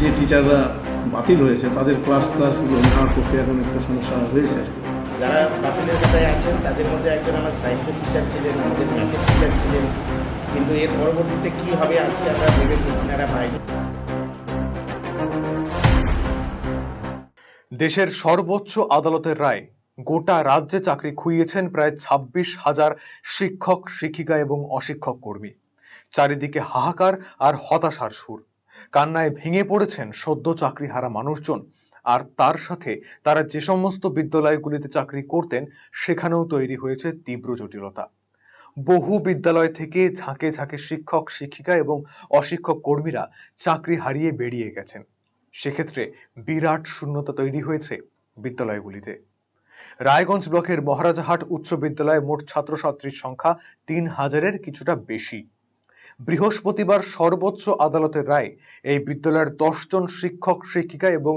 যে টিচাররা বাতিল হয়েছে তাদের ক্লাস ক্লাসগুলো নেওয়ার পক্ষে এখন একটু সমস্যা হয়েছে। যারা বাতিলের খাতায় আছেন তাদের মধ্যে একজন আমার সায়েন্সের টিচার ছিলেন আমাদের ম্যাথের টিচার ছিলেন। কিন্তু এর পরবর্তীতে কি হবে আজকে আমরা ভেবে কিনারা পাইনি। দেশের সর্বোচ্চ আদালতের রায় গোটা রাজ্যে চাকরি খুইয়েছেন প্রায় ছাব্বিশ হাজার শিক্ষক শিক্ষিকা এবং অশিক্ষক কর্মী। চারিদিকে হাহাকার আর হতাশার সুর। কান্নায় ভেঙে পড়েছেন সদ্য চাকরি হারা মানুষজন। আর তার সাথে তারা যে সমস্ত বিদ্যালয়গুলিতে চাকরি করতেন, সেখানেও তৈরি হয়েছে তীব্র জটিলতা। বহু বিদ্যালয় থেকে ঝাঁকে ঝাঁকে শিক্ষক, শিক্ষিকা এবং অশিক্ষক কর্মীরা চাকরি হারিয়ে বেরিয়ে গেছেন। সেক্ষেত্রে বিরাট শূন্যতা তৈরি হয়েছে বিদ্যালয়গুলিতে। রায়গঞ্জ ব্লকের মহারাজাহাট উচ্চ বিদ্যালয়ে মোট ছাত্রছাত্রীর সংখ্যা তিন হাজারের কিছুটা বেশি। বৃহস্পতিবার সর্বোচ্চ আদালতের রায় এই বিদ্যালয়ের দশজন শিক্ষক, শিক্ষিকা এবং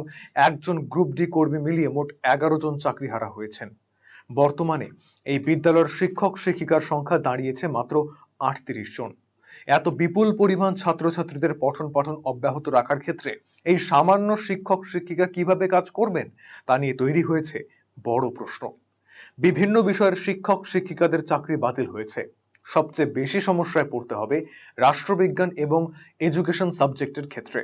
একজন গ্রুপ ডি কর্মী মিলিয়ে মোট এগারো জন চাকরিহারা হয়েছেন। বর্তমানে এই বিদ্যালয়ের শিক্ষক, শিক্ষিকার সংখ্যা দাঁড়িয়েছে মাত্র আটত্রিশ জন। এত বিপুল পরিমাণ ছাত্রছাত্রীদের পঠন পাঠন অব্যাহত রাখার ক্ষেত্রে এই সামান্য শিক্ষক, শিক্ষিকা কীভাবে কাজ করবেন তা নিয়ে তৈরি হয়েছে বড় প্রশ্ন। বিভিন্ন বিষয়ের শিক্ষক, শিক্ষিকাদের চাকরি বাতিল হয়েছে। সবচেয়ে বেশি সমস্যায় পড়তে হবে রাষ্ট্রবিজ্ঞান এবং এডুকেশন সাবজেক্টের ক্ষেত্রে।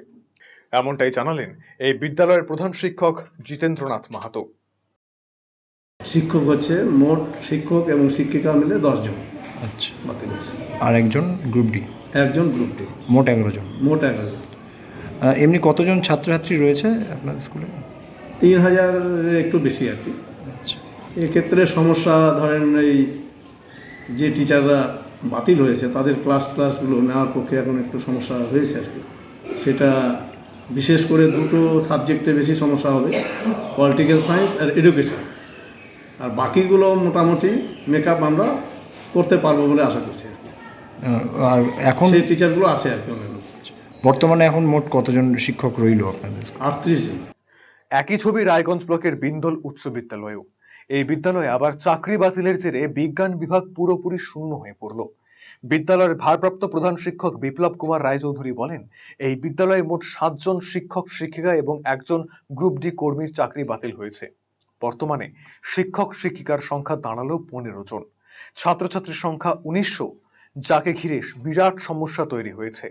এমনটাই জানালেন এই বিদ্যালয়ের প্রধান শিক্ষক জিতেন্দ্রনাথ মাহাতো। শিক্ষক হচ্ছে মোট শিক্ষক এবং শিক্ষিকা মিলে দশজন আচ্ছা। আর একজন গ্রুপ ডি একজন গ্রুপ ডি মোট এগারো জন। মোট এগারো জন। এমনি কতজন ছাত্রছাত্রী রয়েছে আপনার স্কুলে? তিন হাজার একটু বেশি আর কি। আচ্ছা। এক্ষেত্রে সমস্যা ধরেন এই যে টিচাররা বাতিল হয়েছে তাদের ক্লাস ক্লাসগুলো নেওয়ার পক্ষে এখন একটু সমস্যা হয়েছে আর কি। সেটা বিশেষ করে দুটো সাবজেক্টে বেশি সমস্যা হবে পলিটিক্যাল সায়েন্স আর এডুকেশন আর বাকিগুলো মোটামুটি মেকআপ আমরা করতে পারব বলে আশা করছি আর কি। আহ, আর এখন সেই টিচারগুলো আছে আর কি বর্তমানে এখন মোট কতজন শিক্ষক রইল আপনাদের? আটত্রিশ জন। একই ছবি রায়গঞ্জ ব্লকের বিন্দল উচ্চ বিদ্যালয়েও। এই বিদ্যালয়ে আবার চাকরি বাতিলের জেরে বিজ্ঞান বিভাগ পুরোপুরি শূন্য হয়ে পড়ল। বিদ্যালয়ের ভারপ্রাপ্ত প্রধান শিক্ষক বিপ্লব কুমার রায়চৌধুরী বলেন, এই বিদ্যালয়ে মোট সাতজন শিক্ষক, শিক্ষিকা এবং একজন গ্রুপ ডি কর্মীর চাকরি বাতিল হয়েছে। বর্তমানে শিক্ষক শিক্ষিকার সংখ্যা দাঁড়াল পনেরো জন। ছাত্রছাত্রীর সংখ্যা উনিশশো, যাকে ঘিরে বিরাট সমস্যা তৈরি হয়েছে।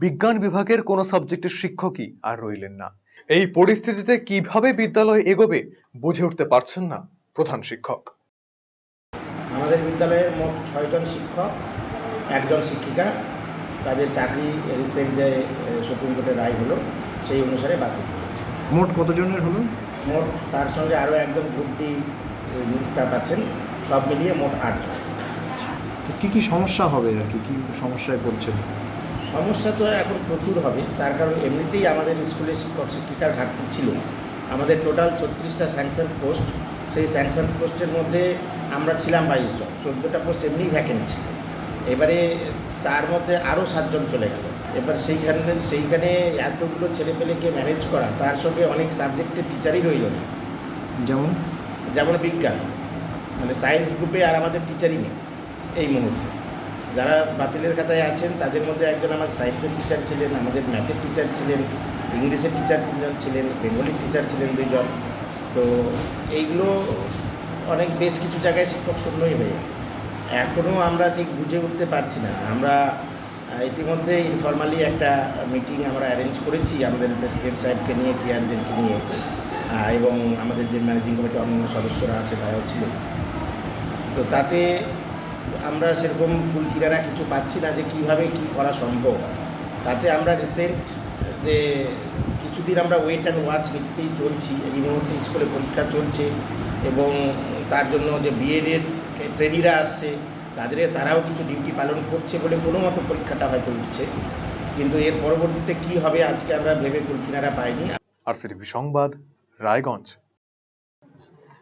বিজ্ঞান বিভাগের কোনো সাবজেক্টের শিক্ষকই আর রইলেন না। এই পরিস্থিতিতে কীভাবে বিদ্যালয় এগোবে বুঝে উঠতে পারছেন না প্রধান শিক্ষক। আমাদের বিদ্যালয়ে মোট ছয়জন শিক্ষক একজন শিক্ষিকা। তাদের চাকরি রিসেন্ট যে সুপ্রিম কোর্টের রায় হলো সেই অনুসারে বাতিল হয়েছে। মোট কতজনের হলো? মোট তার সঙ্গে আরও একজন গ্রুপ ডি স্টাফ আছেন সব মিলিয়ে মোট আটজন। তো কী কী সমস্যা হবে আর কি? কী সমস্যায় পড়ছেন? সমস্যা তো এখন প্রচুর হবে। তার কারণ এমনিতেই আমাদের স্কুলে শিক্ষক শিক্ষিকার ঘাটতি ছিল। আমাদের টোটাল ছত্রিশটা স্যাংশন পোস্ট সেই স্যাংশন পোস্টের মধ্যে আমরা ছিলাম বাইশ জন। চোদ্দোটা পোস্ট এমনি ভ্যাকেন্ট ছিল। এবারে তার মধ্যে আরও সাতজন চলে গেল। এবার সেইখানে সেইখানে এতগুলো ছেলেপেলেকে ম্যানেজ করা তার সঙ্গে অনেক সাবজেক্টের টিচারই রইল না। যেমন? যেমন বিজ্ঞান। মানে সায়েন্স গ্রুপে আর আমাদের টিচারই নেই। এই মুহূর্তে। যারা বাতিলের খাতায় আছেন, তাদের মধ্যে একজন আমার সায়েন্সের টিচার ছিলেন, আমাদের ম্যাথের টিচার ছিলেন ইংলিশের টিচার তিনজন ছিলেন বেঙ্গলির টিচার ছিলেন দুইজন। তো এইগুলো অনেক বেশ কিছু জায়গায় শিক্ষক শূন্যই হয়ে এখনও আমরা ঠিক বুঝে উঠতে পারছি না। আমরা ইতিমধ্যে ইনফরমালি একটা মিটিং আমরা অ্যারেঞ্জ করেছি আমাদের প্রেসিডেন্ট সাহেবকে নিয়ে টিআরদেরকে নিয়ে এবং আমাদের যে ম্যানেজিং কমিটির অন্যান্য সদস্যরা আছে, তারাও ছিলেন। তো তাতে আমরা সেরকম কুলকিরারা কিছু পাচ্ছি না যে কীভাবে কি করা সম্ভব। তাতে আমরা রিসেন্ট যে কিছুদিন আমরা ওয়েট অ্যান্ড ওয়াচ নীতিতেই চলছি, এই মুহূর্তে স্কুলে পরীক্ষা চলছে এবং তার জন্য যে বিএডের ট্রেনিরা আসছে তাদের তারাও কিছু ডিউটি পালন করছে বলে কোনো মতো পরীক্ষাটা হয়তো উঠছে। কিন্তু এর পরবর্তীতে কি হবে আজকে আমরা ভেবে কুলকিনারা পাইনি। আর সিটিভি সংবাদ, রায়গঞ্জ।